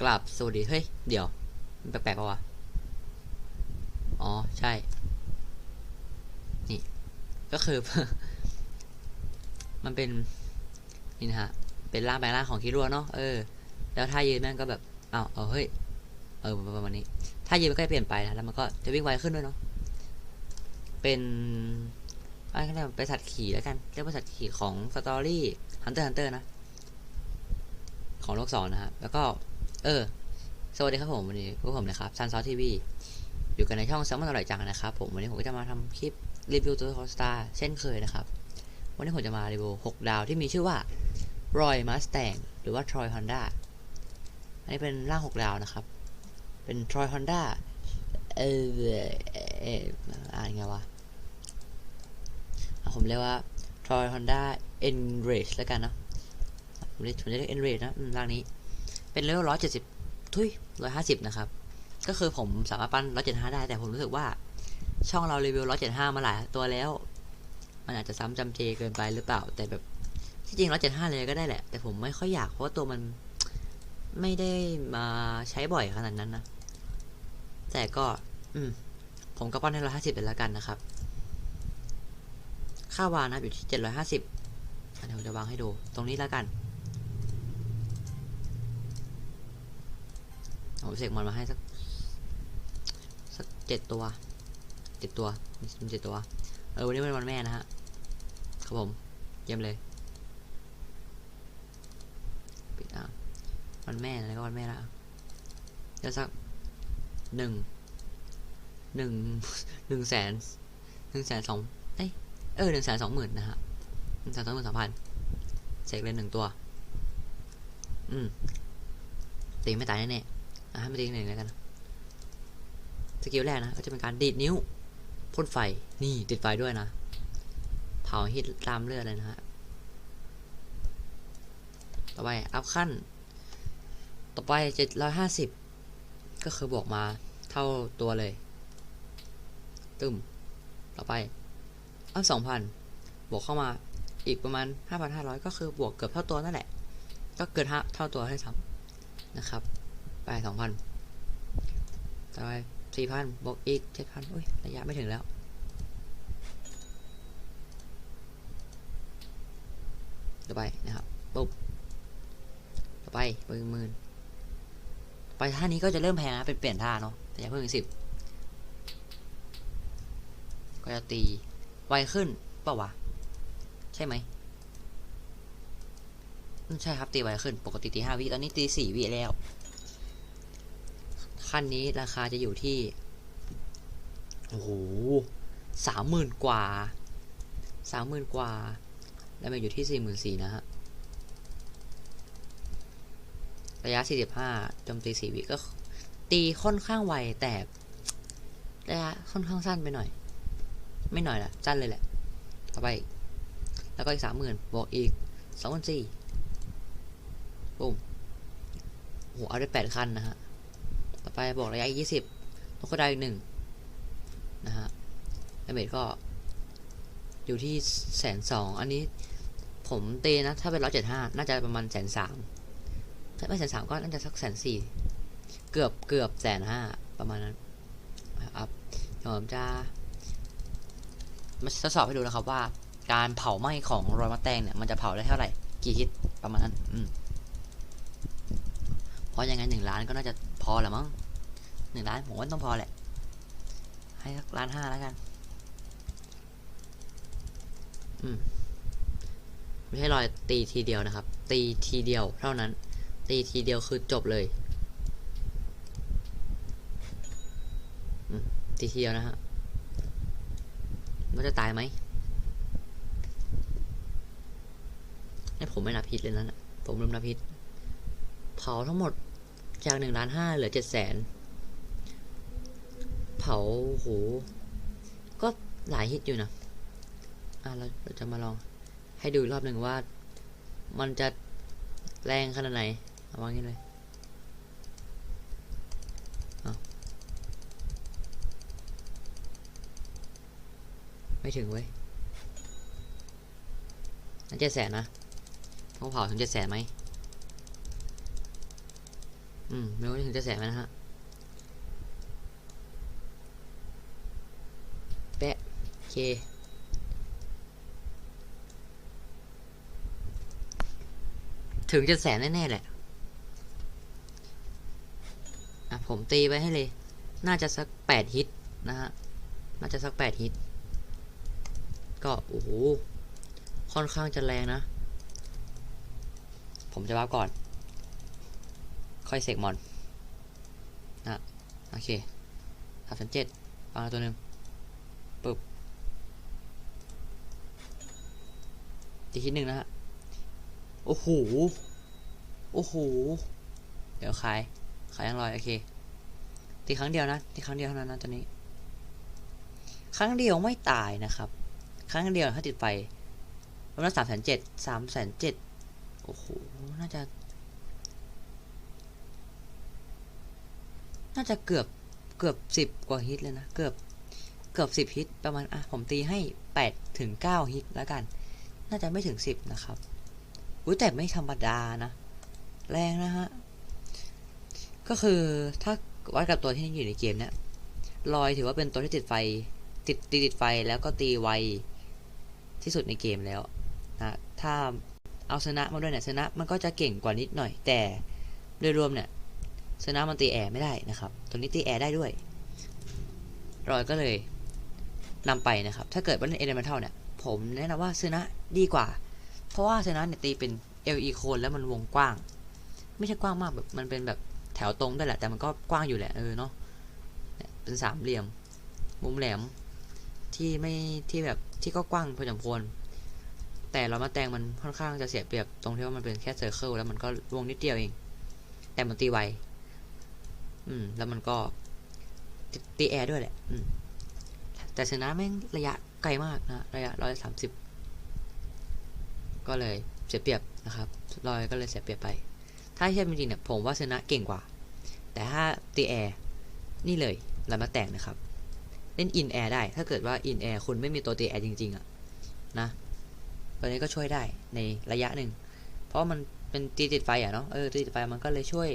กลับสวัสดี เฮ้ย เดี๋ยว มันแปลกๆปะวะ อ๋อ ใช่ นี่ ก็คือ มันเป็น นี่นะฮะ เป็นร่างแปลงร่างของคิรัวเนาะ เออ แล้วท่ายืนแม่งก็แบบอ้าวเออเฮ้ย เออ ประมาณนี้ท่ายืนมันก็จะเปลี่ยนไปนะ แล้วมันก็จะวิ่งไวขึ้นด้วยเนาะ เป็นอะไรกันเนี่ยไปสัตว์ขี่แล้วกัน เรียกว่าสัตว์ขี่ของสตอรี่ฮันเตอร์ฮันเตอร์นะ ของโลกสองนะครับ แล้วก็ เออ สวัสดีครับผมวันนี้พวกผมนะครับซันซอสทีวีอยู่กันในช่องแซมมอนอร่อยจังนะครับผมวันนี้ผมก็จะมาทำคลิปรีวิวตัวคอสตาเช่นเคยนะครับ วันนี้ผมจะมารีวิว6ดาวที่มีชื่อว่ารอยมาสแตงหรือว่าทรอยฮอนด้าอันนี้เป็นร่าง6ดาวนะครับ เป็นทรอยฮอนด้าเออเอออ่านไงวะผมเรียกว่าทรอยฮอนด้าเอ็นเรจแล้วกันนะผมเรียกผมจะเรียกเอ็นเรจนะร่างนี้ เป็นเลเวลร้อยเจ็ดสิบทุยร้อยห้าสิบนะครับ ก็คือผมสามารถปั้นร้อยเจ็ดห้าได้แต่ผมรู้สึกว่าช่องเรารีวิวร้อยเจ็ดห้ามาหลายตัวแล้ว มันอาจจะซ้ำจำเจเกินไปหรือเปล่า แต่แบบที่จริงร้อยเจ็ดห้าเลยก็ได้แหละ แต่ผมไม่ค่อยอยากเพราะว่าตัวมันไม่ได้มาใช้บ่อยขนาดนั้นนะ แต่ก็ อืม ผมก็ปั้นให้ร้อยห้าสิบเป็นแล้วกันนะครับ ค่าวานะอยู่ที่เจ็ดร้อยห้าสิบเดี๋ยวผมจะวางให้ดู ตรงนี้แล้วกัน ผมเสกมันมาให้สักสักเจ็ดตัวเจ็ดตัวมีเจ็ดตัว เออวันนี้เป็นวันแม่นะฮะครับผมเยี่ยมเลยปิดอะวันแม่อะไรก็วันแม่ละเดี๋ยวสักหนึ่งหนึ่งหนึ่งแสนหนึ่งแสนสองเอ้ยเออหนึ่งแสนสองหมื่นนะฮะหนึ่งแสนสองหมื่นสามพันเสกเลยหนึ่งตัว อืมตีไม่ตายแน่ๆ อะให้มันตีหนึ่งแล้วกันสกิลแรกนะก็จะเป็นการดีดนิ้วพ่นไฟนี่ติดไฟด้วยนะ เผาฮิตตามเลือดเลยนะฮะต่อไปอัพขั้น ต่อไปเจ็ดร้อยห้าสิบก็คือบวกมาเท่าตัวเลย ตึมต่อไปอัพสองพันบวกเข้ามาอีกประมาณห้าพันห้าร้อยก็คือบวกเกือบเท่าตัวนั่นแหละ ก็เกินห้าเท่าตัวให้ซ้ำนะครับ ไปสองพันต่อไปสี่พันบวกอีกเจ็ดพันอุ้ย ระยะไม่ถึงแล้ว ต่อไปนะครับ ปุ๊บ ต่อไปหมื่นหมื่นไปท่านี้ก็จะเริ่มแพงนะ เป็นเปลี่ยนท่าเนาะ แต่อย่าเพิ่งถึงสิบ ก็จะตี ไวขึ้นเปล่าวะ ใช่ไหมใช่ครับตีไวขึ้น ปกติตีห้าวิ ตอนนี้ตีสี่วิแล้ว ขั้นนี้ราคาจะอยู่ที่ โอ้โหสามหมื่นกว่าสามหมื่นกว่า แล้วมันอยู่ที่สี่หมื่นสี่นะฮะ ระยะสี่สิบห้าจมตีสี่วิก็ ตีค่อนข้างไวแต่ระยะค่อนข้างสั้นไปหน่อย ไม่หน่อยละสั้นเลยแหละ ต่อไป แล้วก็อีกสามหมื่นบวกอีกสองพันสี่ปุ๊มโอ้โหเอาได้แปดคันนะฮะ ต่อไปบอกระยะยี่สิบนกกระไดอีกหนึ่งนะฮะดาเมจก็อยู่ที่แสนสองอันนี้ผมเตนะ ถ้าเป็นร้อยเจ็ดห้าน่าจะประมาณแสนสามถ้าไม่แสนสามก็น่าจะสักแสนสี่เกือบเกือบแสนห้าประมาณนั้นอัพเดี๋ยวผมจะมาทดสอบให้ดูนะครับว่า การเผาไหม้ของรอยมะแตงเนี่ย มันจะเผาได้เท่าไหร่ กี่ฮิตประมาณนั้น อืมเพราะยังไงหนึ่งล้านก็น่าจะ อแหละมั้งหนึ่งล้านผมว่าต้องพอแหละ ให้สักล้านห้าแล้วกัน อืม ไม่ใช่รอยตีทีเดียวนะครับ ตีทีเดียวเท่านั้น ตีทีเดียวคือจบเลย อืม ตีทีเดียวนะฮะมันจะตายไหมนี่ผมไม่นับพิษเลยนะผมลืมนับพิษเผาทั้งหมด จากหนึ่งล้านห้าเหลือเจ็ดแสนเผาโหก็หลายฮิตอยู่นะอะเราเราจะมาลองให้ดูรอบหนึ่งว่า มันจะแรงขนาดไหนเอาวางงี้เลยไม่ถึงเว้ยนั่นเจ็ดแสนนะต้องเผาถึงเจ็ดแสนไหม อืมไม่รู้ถึงจะแสนไหมนะฮะแปะโอเคถึงจะแสนแน่ๆแหละ อะ ผมตีไปให้เลย น่าจะสักแปดฮิตนะฮะ น่าจะสักแปดฮิต ก็โอ้โห ค่อนข้างจะแรงนะ ผมจะว่าก่อน ค่อยเสกมอนนะโอเคสามพันเจ็ดวาตัวหนึ่งปึ๊บตีทีหนึ่งนะฮะ โอ้โห โอ้โห เดี๋ยวขาย ขายยังลอย โอเค ตีครั้งเดียวนะ ตีครั้งเดียวเท่านั้นนะตอนนี้ ครั้งเดียวไม่ตายนะครับ ครั้งเดียวถ้าติดไฟประมาณสามแสนเจ็ดสามแสนเจ็ดโอ้โห น่าจะ น่าจะเกือบเกือบสิบกว่าฮิตเลยนะ เกือบเกือบสิบฮิตประมาณอะผมตีให้แปดถึงเก้าฮิตแล้วกัน น่าจะไม่ถึงสิบนะครับอุ้ยแต่ไม่ธรรมดานะ แรงนะฮะ ก็คือถ้าวัดกับตัวที่อยู่ในเกมเนี่ยลอยถือว่าเป็นตัวที่ติดไฟติดติดไฟแล้วก็ตีไวที่สุดในเกมแล้วนะถ้าเอาชนะมาด้วยเนี่ยชนะมันก็จะเก่งกว่านิดหน่อย แต่โดยรวมเนี่ย ชนะมันตีแอร์ไม่ได้นะครับ ตัวนี้ตีแอร์ได้ด้วย รอยก็เลยนำไปนะครับ ถ้าเกิดว่าเล่นเอเลเมนทัลเนี่ย ผมแนะนำว่าชนะดีกว่า เพราะว่าชนะเนี่ยตีเป็น LE โคนแล้วมันวงกว้าง ไม่ใช่กว้างมากแบบมันเป็นแบบแถวตรงได้แหละ แต่มันก็กว้างอยู่แหละเออเนาะเนี่ยเป็นสามเหลี่ยม มุมแหลมที่ไม่ที่แบบที่ก็กว้างพอสมควรแต่เรามาแตงมันค่อนข้างจะเสียเปรียบตรงที่ว่ามันเป็นแค่เซอร์เคิลแล้วมันก็วงนิดเดียวเอง แต่มันตีไว อืม แล้วมันก็ตีแอร์ด้วยแหละ อืม แต่ชนะแม่งระยะไกลมากนะ ระยะร้อยสามสิบ ก็เลยเสียเปรียบนะครับลอยก็เลยเสียเปรียบไป ถ้าเทียบจริงๆเนี่ยผมว่าชนะเก่งกว่า แต่ถ้าตีแอร์นี่เลยเรามาแต่งนะครับ เล่นอินแอร์ได้ ถ้าเกิดว่าอินแอร์คุณไม่มีตัวตีแอร์จริง ๆอะนะตัวนี้ก็ช่วยได้ในระยะหนึ่ง เพราะมันเป็นตีติดไฟอะเนาะ เออตีติดไฟมันก็เลยช่วย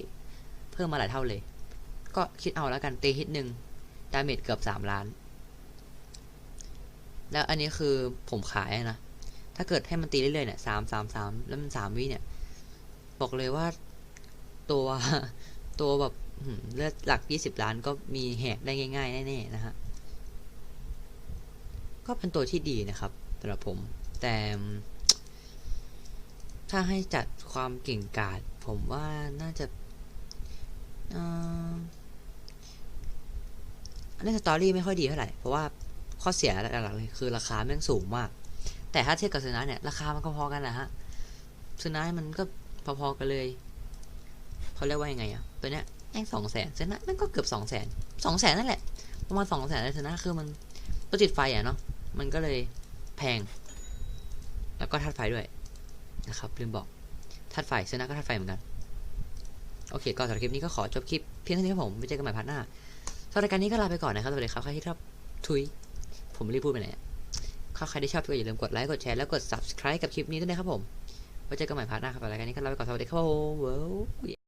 เพิ่มมาหลายเท่าเลย ก็คิดเอาแล้วกันตีฮิตหนึ่งดาเมจเกือบสามล้าน แล้วอันนี้คือผมขายนะ ถ้าเกิดให้มันตีเรื่อยๆเนี่ยสามสามสามแล้วมันสามวิเนี่ย บอกเลยว่าตัวตัวแบบเลือดหลักยี่สิบล้านก็มีแหกได้ง่าย ๆ แน่ๆนะฮะ ก็เป็นตัวที่ดีนะครับสำหรับผม แต่ ถ้าให้จัดความเก่งกาจผมว่าน่าจะ เอ่อ อันนี้สตอรี่ไม่ค่อยดีเท่าไหร่ เพราะว่าข้อเสียหลักๆเลยคือราคาแม่งสูงมาก แต่ถ้าเทียบกับซูนะเนี่ย ราคามันก็พอกันแหละฮะซูนะมันก็พอๆกันเลยเขาเรียกว่ายังไงอะตัวเนี้ยแม่งสองแสนซูนะแม่งก็เกือบสองแสนสองแสนนั่นแหละประมาณสองแสนเลยซูนะคือมันตัวติดไฟอะเนาะมันก็เลยแพง แล้วก็ธาตุไฟด้วยนะครับลืมบอกธาตุไฟซูนะก็ธาตุไฟเหมือนกันโอเคก่อนสำหรับคลิปนี้ก็ขอจบคลิปเพียงเท่านี้ครับผมไว้เจอกันใหม่พาร์ทหน้า สำหรับการนี้ก็ลาไปก่อนนะครับสวัสดีครับใครที่ชอบทุย ผมรีบพูดไปไหนอะถ้าใครที่ชอบก็อย่าลืมกดไลค์ กดแชร์ แล้วกด subscribe กับคลิปนี้ด้วยนะครับผม ไว้เจอกันใหม่พาร์ทหน้าครับสำหรับรายการนี้ก็ลาไปก่อนสวัสดีครับผม